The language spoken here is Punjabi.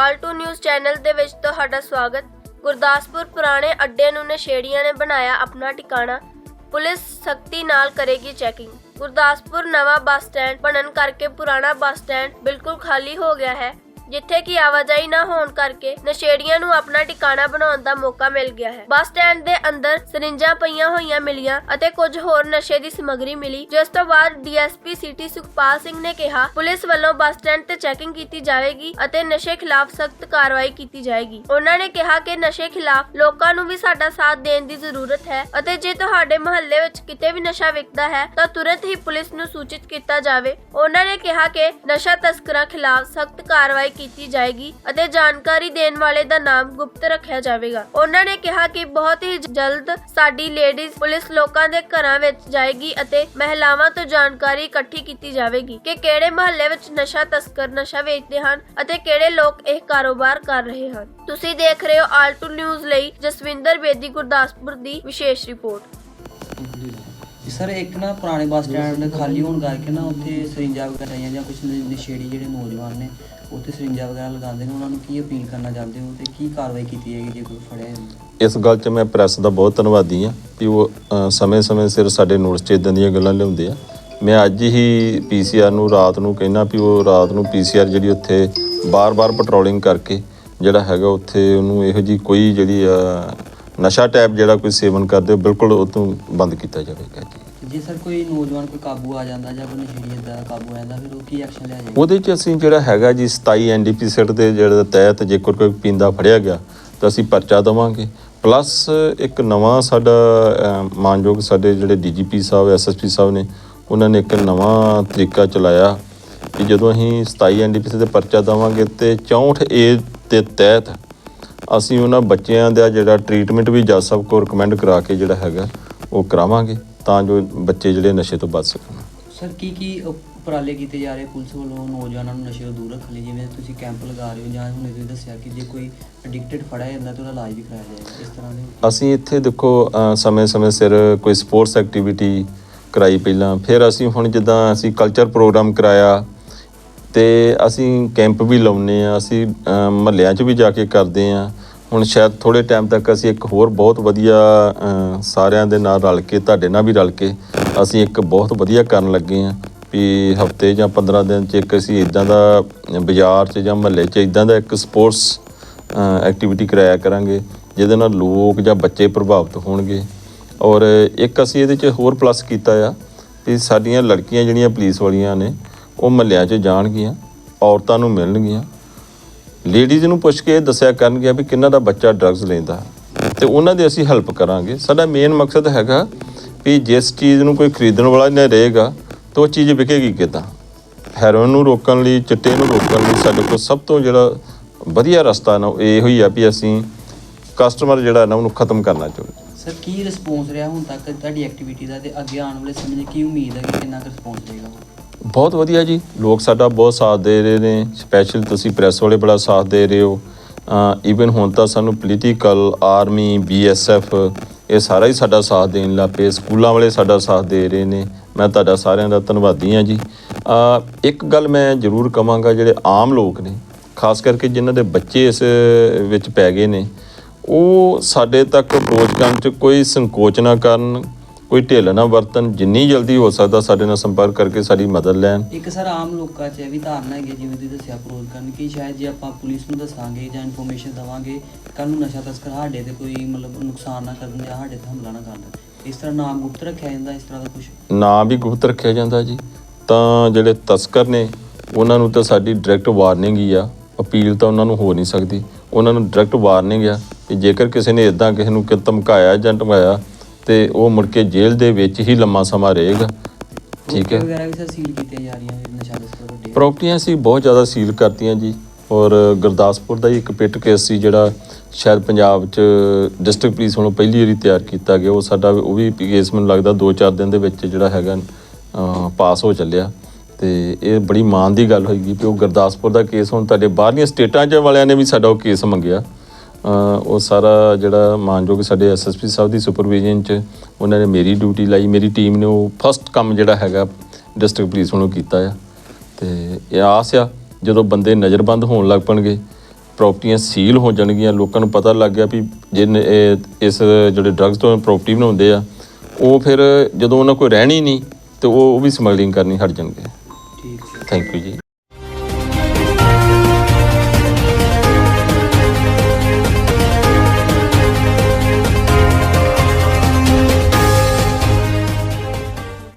ਟੂ ਨਿਊਜ਼ ਚੈਨਲ ਦੇ ਵਿੱਚ ਤੁਹਾਡਾ ਸਵਾਗਤ। ਗੁਰਦਾਸਪੁਰ ਪੁਰਾਣੇ ਅੱਡੇ ਨੂੰ ਨਸ਼ੇੜੀਆਂ ਨੇ ਬਣਾਇਆ ਆਪਣਾ ਟਿਕਾਣਾ। ਪੁਲਿਸ ਸਖਤੀ ਨਾਲ ਕਰੇਗੀ ਚੈਕਿੰਗ। ਗੁਰਦਾਸਪੁਰ ਨਵਾਂ ਬੱਸ ਸਟੈਂਡ ਬਣਨ ਕਰਕੇ ਪੁਰਾਣਾ ਬੱਸ ਸਟੈਂਡ ਬਿਲਕੁਲ ਖਾਲੀ ਹੋ ਗਿਆ ਹੈ। ਜਿੱਥੇ ਕਿ ਆਵਾਜਾਈ ਨਾ ਹੋਣ ਕਰਕੇ ਨਸ਼ੇੜੀਆਂ ਨੂੰ ਆਪਣਾ ਟਿਕਾਣਾ ਬਣਾਉਣ ਦਾ ਮੌਕਾ ਮਿਲ ਗਿਆ ਹੈ। ਬੱਸ ਸਟੈਂਡ ਦੇ ਅੰਦਰ ਸਰਿੰਜਾਂ ਪਈਆਂ ਹੋਈਆਂ ਮਿਲੀਆਂ ਅਤੇ ਕੁਝ ਹੋਰ ਨਸ਼ੇ ਦੀ ਸਮੱਗਰੀ ਮਿਲੀ, ਜਿਸ ਤੋਂ ਬਾਅਦ ਡੀਐਸਪੀ ਸਿਟੀ ਸੁਖਪਾਲ ਸਿੰਘ ਨੇ ਕਿਹਾ, ਪੁਲਿਸ ਵੱਲੋਂ ਬੱਸ ਸਟੈਂਡ ਤੇ ਚੈਕਿੰਗ ਕੀਤੀ ਜਾਵੇਗੀ ਅਤੇ ਨਸ਼ੇ ਖਿਲਾਫ ਸਖਤ ਕਾਰਵਾਈ ਕੀਤੀ ਜਾਏਗੀ। ਉਹਨਾਂ ਨੇ ਕਿਹਾ ਕਿ ਨਸ਼ੇ ਖਿਲਾਫ ਲੋਕਾਂ ਨੂੰ ਵੀ ਸਾਡਾ ਸਾਥ ਦੇਣ ਦੀ ਜ਼ਰੂਰਤ ਹੈ ਅਤੇ ਜੇ ਤੁਹਾਡੇ ਮੁਹੱਲੇ ਵਿੱਚ ਕਿਤੇ ਵੀ ਨਸ਼ਾ ਵਿਕਦਾ ਹੈ, ਤਾਂ ਤੁਰੰਤ ਹੀ ਪੁਲਿਸ ਨੂੰ ਸੂਚਿਤ ਕੀਤਾ ਜਾਵੇ। ਉਹਨਾਂ ਨੇ ਕਿਹਾ ਕਿ ਨਸ਼ਾ ਤਸਕਰਾਂ ਖਿਲਾਫ ਸਖਤ ਕਾਰਵਾਈ ਕੀਤੀ ਜਾਏਗੀ ਅਤੇ ਜਾਣਕਾਰੀ ਦੇਣ ਵਾਲੇ ਦਾ ਨਾਮ ਗੁਪਤ ਰੱਖਿਆ ਜਾਵੇਗਾ। ਉਹਨਾਂ ਨੇ ਕਿਹਾ ਕਿ ਬਹੁਤ ਹੀ ਜਲਦ ਸਾਡੀ ਲੇਡੀਜ਼ ਪੁਲਿਸ ਲੋਕਾਂ ਦੇ ਘਰਾਂ ਵਿੱਚ ਜਾਏਗੀ ਅਤੇ ਮਹਿਲਾਵਾਂ ਤੋਂ ਜਾਣਕਾਰੀ ਇਕੱਠੀ ਕੀਤੀ ਜਾਵੇਗੀ ਕਿ ਕਿਹੜੇ ਮਹੱਲੇ ਵਿੱਚ ਨਸ਼ਾ ਤਸਕਰ ਨਸ਼ਾ ਵੇਚਦੇ ਹਨ ਅਤੇ ਕਿਹੜੇ ਲੋਕ ਇਹ ਕਾਰੋਬਾਰ ਕਰ ਰਹੇ ਹਨ। ਤੁਸੀਂ ਦੇਖ ਰਹੇ ਹੋ ਆਲਟੂ ਨਿਊਜ਼ ਲਈ ਜਸਵਿੰਦਰ ਬੇਦੀ ਗੁਰਦਾਸਪੁਰ ਦੀ ਵਿਸ਼ੇਸ਼ ਰਿਪੋਰਟ। ਸਰ ਇੱਕ ਨਾ ਪੁਰਾਣੇ ਬੱਸ ਸਟੈਂਡ ਖਾਲੀ ਹੋਣ ਕਰਕੇ ਨਾ ਉੱਥੇ ਸਰਿੰਜਾਂ ਵਗੈਰਾ ਆਈਆਂ ਜਾਂ ਕੁਝ ਨਸ਼ੇੜੀ ਜਿਹੜੇ ਨੌਜਵਾਨ ਨੇ, ਉੱਥੇ ਸਰਿੰਜਾਂ ਵਗੈਰਾ ਲਗਾਉਂਦੇ ਨੇ, ਉਹਨਾਂ ਨੂੰ ਕੀ ਅਪੀਲ ਕਰਨਾ ਚਾਹੁੰਦੇ ਹੋ ਤੇ ਕੀ ਕਾਰਵਾਈ ਕੀਤੀ ਜਾਏਗੀ ਜੇ ਕੋਈ ਫੜਿਆ ਜਾਂਦਾ ਇਸ ਗੱਲ 'ਚ ਮੈਂ ਪ੍ਰੈਸ ਦਾ ਬਹੁਤ ਧੰਨਵਾਦੀ ਹਾਂ ਕਿ ਉਹ ਸਮੇਂ-ਸਮੇਂ ਸਿਰ ਸਾਡੇ ਨੋਟਿਸ 'ਚ ਇਦਾਂ ਦੀਆਂ ਗੱਲਾਂ ਲਿਆਉਂਦੇ ਆ। ਮੈਂ ਅੱਜ ਹੀ ਪੀਸੀਆਰ ਨੂੰ ਰਾਤ ਨੂੰ ਕਹਿਣਾ ਵੀ ਉਹ ਰਾਤ ਨੂੰ ਪੀਸੀਆਰ ਜਿਹੜੀ ਉੱਥੇ ਬਾਰ-ਬਾਰ ਪੈਟਰੋਲਿੰਗ ਕਰਕੇ ਜਿਹੜਾ ਹੈਗਾ ਉੱਥੇ ਉਹਨੂੰ ਇਹੋ ਜੀ ਕੋਈ ਜਿਹੜੀ ਆ ਨਸ਼ਾ ਟੈਪ ਜਿਹੜਾ ਕੋਈ ਸੇਵਨ ਕਰਦੇ ਉਹ ਬਿਲਕੁਲ ਉਹ ਤੋਂ ਬੰਦ ਕੀਤਾ ਜਾਵੇਗਾ ਜੀ। ਤੇ ਜੇ ਸਰ ਕੋਈ ਨੌਜਵਾਨ ਕੋਈ ਕਾਬੂ ਆ ਜਾਂਦਾ ਜਾਂ ਕੋਈ ਏਦਾਂ ਦਾ ਕਾਬੂ ਆ ਜਾਂਦਾ ਫਿਰ ਉਹ ਕੀ ਐਕਸ਼ਨ ਲਿਆ ਜਾਏਗਾ ਉਹਦੇ 'ਚ ਅਸੀਂ ਜਿਹੜਾ ਹੈਗਾ ਜੀ 27 ਐਨਡੀਪੀ ਸੈਟ ਦੇ ਜਿਹੜੇ ਤਹਿਤ ਜੇਕਰ ਕੋਈ ਪੀਂਦਾ ਫੜਿਆ ਗਿਆ ਤਾਂ ਅਸੀਂ ਪਰਚਾ ਦੇਵਾਂਗੇ। ਪਲੱਸ ਇੱਕ ਨਵਾਂ ਸਾਡਾ ਮਾਨਯੋਗ ਸਾਡੇ ਜਿਹੜੇ ਡੀਜੀਪੀ ਸਾਹਿਬ ਐਸਐਸਪੀ ਸਾਹਿਬ ਨੇ ਉਹਨਾਂ ਨੇ ਇੱਕ ਨਵਾਂ ਤਰੀਕਾ ਚਲਾਇਆ ਕਿ ਜਦੋਂ ਅਸੀਂ 27 ਐਨਡੀਪੀ ਦੇ ਪਰਚਾ ਦੇਵਾਂਗੇ ਤੇ 64 ਏ ਦੇ ਤਹਿਤ ਅਸੀਂ ਉਹਨਾਂ ਬੱਚਿਆਂ ਦਾ ਜਿਹੜਾ ਟ੍ਰੀਟਮੈਂਟ ਵੀ ਜੱਜ ਸਾਹਿਬ ਕੋਲ ਰეკਮੈਂਡ ਕਰਾ ਕੇ ਜਿਹੜਾ ਹੈਗਾ ਉਹ ਕਰਾਵਾਂਗੇ ਤਾਂ ਜੋ ਬੱਚੇ ਜਿਹੜੇ ਨਸ਼ੇ ਤੋਂ ਬਚ ਸਕਣ। ਸਰ ਕੀ ਕੀ ਉਪਰਾਲੇ ਕੀਤੇ ਜਾ ਰਹੇ ਪੁਲਿਸ ਵੱਲੋਂ ਨੌਜਵਾਨਾਂ ਨੂੰ ਨਸ਼ੇ ਤੋਂ ਦੂਰ ਰੱਖਣ ਲਈ? ਜਿਵੇਂ ਤੁਸੀਂ ਕੈਂਪ ਲਗਾ ਰਹੇ ਹੋ ਜਾਂ ਹੁਣ ਤੁਸੀਂ ਦੱਸਿਆ ਕਿ ਜੇ ਕੋਈ ਐਡਿਕਟਡ ਫੜਿਆ ਜਾਂਦਾ ਤਾਂ ਉਹਦਾ ਇਲਾਜ ਵੀ ਕਰਾਇਆ ਜਾਏਗਾ ਇਸ ਤਰ੍ਹਾਂ ਦੇ? ਅਸੀਂ ਇੱਥੇ ਦੇਖੋ ਸਮੇਂ-ਸਮੇਂ ਸਿਰ ਕੋਈ ਸਪੋਰਟਸ ਐਕਟੀਵਿਟੀ ਕਰਾਈ ਪਹਿਲਾਂ। ਫਿਰ ਅਸੀਂ ਹੁਣ ਜਿੱਦਾਂ ਅਸੀਂ ਕਲਚਰ ਪ੍ਰੋਗਰਾਮ ਕਰਾਇਆ ਤੇ ਅਸੀਂ ਕੈਂਪ ਵੀ ਲਾਉਨੇ ਆ ਅਸੀਂ ਮਹੱਲਿਆਂ 'ਚ ਵੀ ਜਾ ਕੇ ਕਰਦੇ ਆ ਹੁਣ ਸ਼ਾਇਦ ਥੋੜੇ ਟਾਈਮ ਤੱਕ ਅਸੀਂ ਇੱਕ ਹੋਰ ਬਹੁਤ ਵਧੀਆ ਸਾਰਿਆਂ ਦੇ ਨਾਲ ਰਲ ਕੇ, ਤੁਹਾਡੇ ਨਾਲ ਵੀ ਰਲ ਕੇ ਅਸੀਂ ਇੱਕ ਬਹੁਤ ਵਧੀਆ ਕਰਨ ਲੱਗੇ ਆ ਵੀ ਹਫ਼ਤੇ ਜਾਂ 15 ਦਿਨ 'ਚ ਇੱਕ ਅਸੀਂ ਇਦਾਂ ਦਾ ਬਾਜ਼ਾਰ 'ਚ ਜਾਂ ਮਹੱਲੇ 'ਚ ਇਦਾਂ ਦਾ ਇੱਕ ਸਪੋਰਟਸ ਐਕਟੀਵਿਟੀ ਕਰਾਇਆ ਕਰਾਂਗੇ, ਜਿਹਦੇ ਨਾਲ ਲੋਕ ਜਾਂ ਬੱਚੇ ਪ੍ਰਭਾਵਿਤ ਹੋਣਗੇ। ਔਰ ਇੱਕ ਅਸੀਂ ਇਹਦੇ 'ਚ ਹੋਰ ਪਲੱਸ ਕੀਤਾ ਆ ਵੀ ਸਾਡੀਆਂ ਲੜਕੀਆਂ ਜਿਹੜੀਆਂ ਪੁਲਿਸ ਵਾਲੀਆਂ ਨੇ, ਉਹ ਮਹੱਲਿਆਂ 'ਚ ਜਾਣਗੀਆਂ, ਔਰਤਾਂ ਨੂੰ ਮਿਲਣਗੀਆਂ। ਲੇਡੀਜ਼ ਨੂੰ ਪੁੱਛ ਕੇ ਦੱਸਿਆ ਕਰਨਗੇ ਵੀ ਕਿੰਨਾ ਦਾ ਬੱਚਾ ਡਰੱਗਸ ਲੈਂਦਾ। ਤੇ ਉਹਨਾਂ ਦੀ ਅਸੀਂ ਹੈਲਪ ਕਰਾਂਗੇ। ਸਾਡਾ ਮੇਨ ਮਕਸਦ ਹੈਗਾ ਵੀ ਜਿਸ ਚੀਜ਼ ਨੂੰ ਕੋਈ ਖਰੀਦਣ ਵਾਲਾ ਨਹੀਂ ਰਹੇਗਾ, ਤਾਂ ਉਹ ਚੀਜ਼ ਵਿਕੇਗੀ ਕਿੱਦਾਂ? ਹੈਰੋਇਨ ਨੂੰ ਰੋਕਣ ਲਈ, ਚਿੱਟੇ ਨੂੰ ਰੋਕਣ ਲਈ ਸਾਡੇ ਕੋਲ ਸਭ ਤੋਂ ਜਿਹੜਾ ਵਧੀਆ ਰਸਤਾ ਨਾ, ਉਹ ਇਹੋ ਹੀ ਆ ਵੀ ਅਸੀਂ ਕਸਟਮਰ ਜਿਹੜਾ ਨਾ, ਉਹਨੂੰ ਖਤਮ ਕਰਨਾ ਚਾਹੁੰਦੇ। ਸਰ ਕੀ ਰਿਸਪੌਂਸ ਰਿਹਾ ਹੁਣ ਤੱਕ ਤੁਹਾਡੀ ਐਕਟੀਵਿਟੀ ਦਾ? ਤੇ ਅੱਗੇ ਆਉਣ ਵਾਲੇ ਸਮੇਂ 'ਚ ਕੀ ਉਮੀਦ ਹੈ ਕਿ ਕਿੰਨਾ ਕੁ ਰਿਸਪੌਂਸ ਰਹੇਗਾ ਬਹੁਤ ਵਧੀਆ ਜੀ। ਲੋਕ ਸਾਡਾ ਬਹੁਤ ਸਾਥ ਦੇ ਰਹੇ ਨੇ। ਸਪੈਸ਼ਲ ਤੁਸੀਂ ਪ੍ਰੈਸ ਵਾਲੇ ਬੜਾ ਸਾਥ ਦੇ ਰਹੇ ਹੋ। ਈਵਨ ਹੁਣ ਤਾਂ ਸਾਨੂੰ ਪੋਲੀਟੀਕਲ ਆਰਮੀ ਬੀਐਸਐਫ ਇਹ ਸਾਰਾ ਹੀ ਸਾਡਾ ਸਾਥ ਦੇਣ ਲੱਗ ਪਏ। ਸਕੂਲਾਂ ਵਾਲੇ ਸਾਡਾ ਸਾਥ ਦੇ ਰਹੇ ਨੇ। ਮੈਂ ਤੁਹਾਡਾ ਸਾਰਿਆਂ ਦਾ ਧੰਨਵਾਦੀ ਹਾਂ ਜੀ। ਇੱਕ ਗੱਲ ਮੈਂ ਜ਼ਰੂਰ ਕਵਾਂਗਾ, ਜਿਹੜੇ ਆਮ ਲੋਕ ਨੇ, ਖਾਸ ਕਰਕੇ ਜਿਨ੍ਹਾਂ ਦੇ ਬੱਚੇ ਇਸ ਵਿੱਚ ਪੈ ਗਏ ਨੇ, ਉਹ ਸਾਡੇ ਤੱਕ ਅਪਰੋਚ ਕਰਨ 'ਚ ਕੋਈ ਸੰਕੋਚ ਨਾ ਕਰਨ ਕੋਈ ਢਿੱਲ ਨਾ ਵਰਤਨ ਜਿੰਨੀ ਜਲਦੀ ਹੋ ਸਕਦਾ ਸਾਡੇ ਨਾਲ ਸੰਪਰਕ ਕਰਕੇ ਸਾਡੀ ਮਦਦ ਲੈਣ। ਇੱਕ ਸਰ ਆਮ ਲੋਕਾਂ 'ਚ ਇਹ ਵੀ ਧਾਰਨਾ ਹੈਗੀ ਜਿਵੇਂ ਤੁਸੀਂ ਦੱਸਿਆ ਅਪਰੋਚ ਕਰਨ ਕਿ ਸ਼ਾਇਦ ਜੇ ਆਪਾਂ ਪੁਲਿਸ ਨੂੰ ਦੱਸਾਂਗੇ ਜਾਂ ਇਨਫੋਰਮੇਸ਼ਨ ਦਵਾਂਗੇ ਕੱਲ ਨੂੰ ਨਸ਼ਾ ਤਸਕਰ ਸਾਡੇ ਤੇ ਕੋਈ ਮਤਲਬ ਨੁਕਸਾਨ ਨਾ ਕਰਨ ਜਾਂ ਸਾਡੇ ਤੇ ਹਮਲਾ ਨਾ ਕਰਨ। ਇਸ ਤਰ੍ਹਾਂ ਨਾਮ ਗੁਪਤ ਰੱਖਿਆ ਜਾਂਦਾ ਇਸ ਤਰ੍ਹਾਂ ਦਾ ਕੁਝ ਨਾਂ ਵੀ ਗੁਪਤ ਰੱਖਿਆ ਜਾਂਦਾ ਜੀ। ਤਾਂ ਜਿਹੜੇ ਤਸਕਰ ਨੇ ਉਹਨਾਂ ਨੂੰ ਤਾਂ ਸਾਡੀ ਡਾਇਰੈਕਟ ਵਾਰਨਿੰਗ ਹੀ ਆ। ਅਪੀਲ ਤਾਂ ਉਹਨਾਂ ਨੂੰ ਹੋ ਨਹੀਂ ਸਕਦੀ। ਉਹਨਾਂ ਨੂੰ ਡਾਇਰੈਕਟ ਵਾਰਨਿੰਗ ਆ ਕਿ ਜੇਕਰ ਕਿਸੇ ਨੇ ਇਦਾਂ ਕਿਸੇ ਨੂੰ ਕਿ ਧਮਕਾਇਆ ਜਾਂ ਧਮਕਾਇਆ ਤੇ ਉਹ ਮੁੜ ਕੇ ਜੇਲ੍ਹ ਦੇ ਵਿੱਚ ਹੀ ਲੰਮਾ ਸਮਾਂ ਰਹੇਗਾ। ਠੀਕ ਹੈ। ਵਗੈਰਾ ਵੀ ਸਰ ਸੀਲ ਕੀਤੀਆਂ ਜਾ ਰਹੀਆਂ ਨੇ ਨਸ਼ਾ ਤਸਕਰ ਵੱਡੇ ਪ੍ਰਾਪਰਟੀਆਂ ਸੀ ਬਹੁਤ ਜ਼ਿਆਦਾ ਸੀਲ ਕਰਤੀਆਂ ਜੀ। ਔਰ ਗੁਰਦਾਸਪੁਰ ਦਾ ਹੀ ਇੱਕ ਪਿੱਟ ਕੇਸ ਸੀ ਜਿਹੜਾ ਸ਼ਾਇਦ ਪੰਜਾਬ 'ਚ ਡਿਸਟ੍ਰਿਕਟ ਪੁਲਿਸ ਵੱਲੋਂ ਪਹਿਲੀ ਵਾਰੀ ਤਿਆਰ ਕੀਤਾ ਗਿਆ। ਉਹ ਸਾਡਾ ਉਹ ਵੀ ਕੇਸ ਮੈਨੂੰ ਲੱਗਦਾ 2-4 ਦਿਨ ਦੇ ਵਿੱਚ ਜਿਹੜਾ ਹੈਗਾ ਪਾਸ ਹੋ ਚੱਲਿਆ। ਤੇ ਇਹ ਬੜੀ ਮਾਣ ਦੀ ਗੱਲ ਹੋਏਗੀ ਕਿ ਉਹ ਗੁਰਦਾਸਪੁਰ ਦਾ ਕੇਸ ਹੁਣ ਤੁਹਾਡੇ ਬਾਹਰਲੀਆਂ ਸਟੇਟਾਂ 'ਚ ਵਾਲਿਆਂ ਨੇ ਵੀ ਸਾਡਾ ਉਹ ਕੇਸ ਮੰਗਿਆ। ਉਹ ਸਾਰਾ ਜਿਹੜਾ ਮਾਨਯੋਗ ਸਾਡੇ ਐਸਐਸਪੀ ਸਾਹਿਬ ਦੀ ਸੁਪਰਵਿਜ਼ਨ 'ਚ ਉਹਨਾਂ ਨੇ ਮੇਰੀ ਡਿਊਟੀ ਲਾਈ। ਮੇਰੀ ਟੀਮ ਨੇ ਉਹ ਫਸਟ ਕੰਮ ਜਿਹੜਾ ਹੈਗਾ ਡਿਸਟ੍ਰਿਕਟ ਪੁਲਿਸ ਵੱਲੋਂ ਕੀਤਾ ਆ। ਤੇ ਇਹ ਆਸ ਆ ਜਦੋਂ ਬੰਦੇ ਨਜ਼ਰਬੰਦ ਹੋਣ ਲੱਗ ਪਣਗੇ ਪ੍ਰਾਪਰਟੀਆਂ ਸੀਲ ਹੋ ਜਾਣਗੀਆਂ ਲੋਕਾਂ ਨੂੰ ਪਤਾ ਲੱਗ ਗਿਆ ਵੀ ਜਿਹਨੇ ਇਹ- ਇਸ ਜਿਹੜੇ ਡਰੱਗਸ ਤੋਂ ਪ੍ਰਾਪਰਟੀ ਬਣਾਉਂਦੇ ਆ ਉਹ ਫਿਰ ਜਦੋਂ ਉਹਨਾਂ ਕੋਈ ਰਹਿਣੀ ਨਹੀਂ ਤੇ ਉਹ ਉਹ ਵੀ ਸਮਗਲਿੰਗ ਕਰਨੀ ਹਟ ਜਾਣਗੇ। ਠੀਕ ਹੈ ਥੈਂਕ ਯੂ ਜੀ।